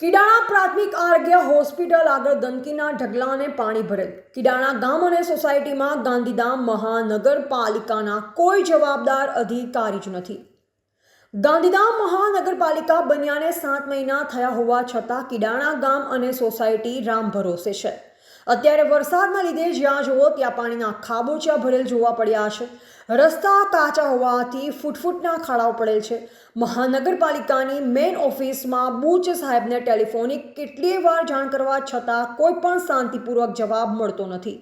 કિડાણા પ્રાથમિક આરોગ્ય હોસ્પિટલ આગળ ગંદકીના ઢગલાને પાણી ભરેલ. કિડાણા ગામ અને સોસાયટીમાં ગાંધીધામ મહાનગરપાલિકાના કોઈ જવાબદાર અધિકારી જ નથી. ગાંધીધામ મહાનગરપાલિકા બન્યાને સાત મહિના થયા હોવા છતાં કિડાણા ગામ અને સોસાયટી રામ ભરોસે છે. અત્યારે વરસાદના લીધે જ્યાં જુઓ ત્યાં પાણીના ખાબોચિયા ભરેલ જોવા પડ્યા છે. રસ્તા કાચા હોવાથી ફૂટફૂટના ખાડાઓ પડેલ છે. મહાનગરપાલિકાની મેઇન ઓફિસમાં બુચ સાહેબને ટેલિફોનિક કેટલીય વાર જાણ કરવા છતાં કોઈ પણ શાંતિપૂર્વક જવાબ મળતો નથી.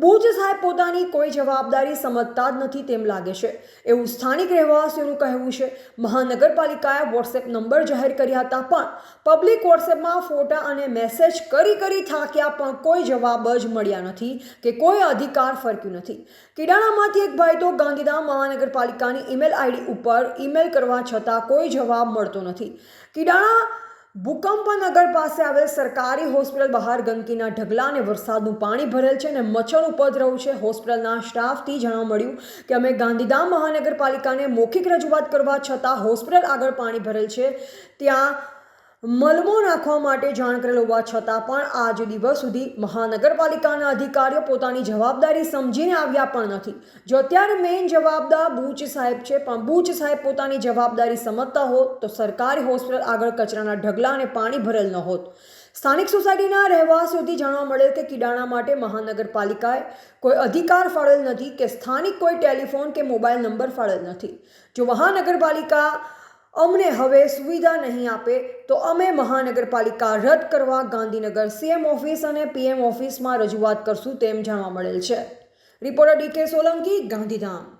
બુચ સાહેબ પોતાની કોઈ જવાબદારી સમજતા જ નથી તેમ લાગે છે. એવું સ્થાનિક રહેવાસીઓનું કહેવું છે. મહાનગરપાલિકાએ વોટ્સએપ નંબર જાહેર કર્યા હતા પણ પબ્લિક વોટ્સએપમાં ફોટા અને મેસેજ કરી કરી થાક્યા પણ કોઈ જવાબ જ મળ્યા નથી કે કોઈ અધિકાર ફરક્યું નથી. કિડાણામાંથી એક ભાઈ તો ગાંધીધામ મહાનગરપાલિકાની ઈમેલ આઈડી ઉપર ઈમેલ કરવા છતાં કોઈ જવાબ મળતો નથી. કિડાણા ભૂકંપનગર પાસે આવેલ સરકારી હોસ્પિટલ બહાર ગંદકીના ઢગલા અને વરસાદનું પાણી ભરેલ છે અને મચ્છર ઉપદ્રવ છે. હોસ્પિટલના સ્ટાફથી જાણવા મળ્યું કે અમે ગાંધીધામ મહાનગરપાલિકાને મૌખિક રજૂઆત કરવા છતાં હોસ્પિટલ આગળ પાણી ભરેલ છે. ત્યાં મલમો નાખવા માટે જાણ કરેલ હોવા છતાં પણ આજ દિવસ સુધી મહાનગરપાલિકાના અધિકારીઓ પોતાની જવાબદારી સમજીને આવ્યા પણ નથી. જો અત્યારે મેઇન જવાબદાર બુચ સાહેબ છે, પણ બુચ સાહેબ પોતાની જવાબદારી સમજતા હોત તો સરકારી હોસ્પિટલ આગળ કચરાના ઢગલા અને પાણી ભરેલ ન હોત સ્થાનિક સોસાયટીના રહેવાસીઓથી જાણવા મળેલ કે કિડાણા માટે મહાનગરપાલિકાએ કોઈ અધિકાર ફાળવેલ નથી કે સ્થાનિક કોઈ ટેલિફોન કે મોબાઈલ નંબર ફાળવેલ નથી. જો મહાનગરપાલિકા અમને હવે સુવિધા નહીં આપે તો અમે મહાનગરપાલિકા રદ કરવા ગાંધીનગર સીએમ ઓફિસ અને પીએમ ઓફિસમાં રજૂઆત કરશું તેમ જાણવા મળેલ છે. Reporter D K Solanki, Gandhidham.